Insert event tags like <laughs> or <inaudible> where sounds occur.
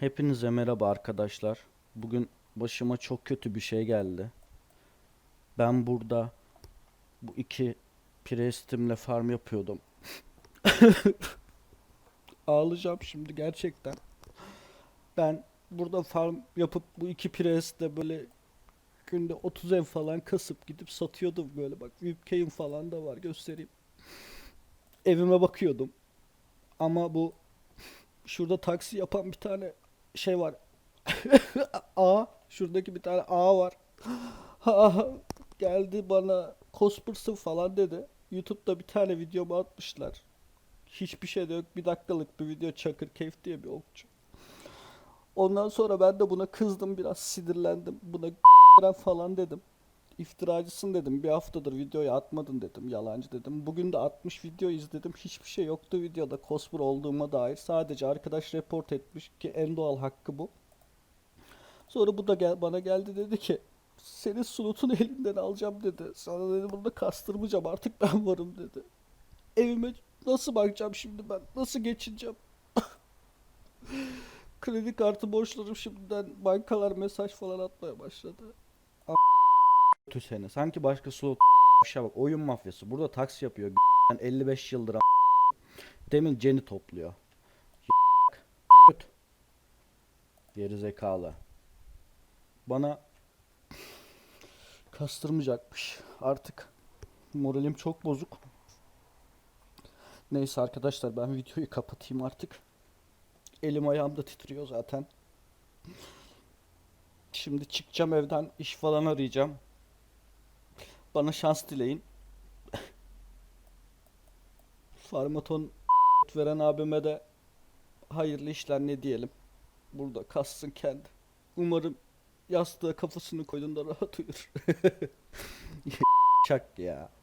Hepinize merhaba arkadaşlar. Bugün başıma çok kötü bir şey geldi. Ben burada bu iki prestimle farm yapıyordum. <laughs> Ağlayacağım şimdi gerçekten. Ben burada farm yapıp bu iki prestle böyle günde 30 ev falan kasıp gidip satıyordum böyle bak VIP'keyim falan da var göstereyim. Evime bakıyordum. Ama bu şurada taksi yapan bir tane şey var. <laughs> A. Şuradaki bir tane A var. <laughs> Geldi bana cospırsın falan dedi. YouTube'da bir tane videomu atmışlar. Hiçbir şey de yok. Bir dakikalık bir video Çakır Keyif diye bir okçu. Ondan sonra ben de buna kızdım biraz sinirlendim. Buna <laughs> falan dedim. İftiracısın dedim. Bir haftadır videoyu atmadın dedim. Yalancı dedim. Bugün de 60 video izledim. Hiçbir şey yoktu videoda cosplay olduğuma dair. Sadece arkadaş report etmiş ki en doğal hakkı bu. Sonra bu da gel bana geldi dedi ki senin slotunu elinden alacağım dedi. Sana dedi burada kastırmayacağım artık ben varım dedi. Evime nasıl bakacağım şimdi ben? Nasıl geçineceğim? <laughs> Kredi kartı borçlarım şimdiden bankalar mesaj falan atmaya başladı. Kötü seni. Sanki başka slot <laughs> bir şey bak. Oyun mafyası. Burada taksi yapıyor. <laughs> Yani 55 yıldır Demin Jen'i topluyor. Kötü. Geri zekalı. Bana kastırmayacakmış. Artık moralim çok bozuk. Neyse arkadaşlar ben videoyu kapatayım artık. Elim ayağım da titriyor zaten. Şimdi çıkacağım evden iş falan arayacağım. Bana şans dileyin. Farmaton veren abime de hayırlı işler ne diyelim. Burada kassın kendi. Umarım yastığa kafasını koyduğunda rahat uyur. <laughs> Çak ya.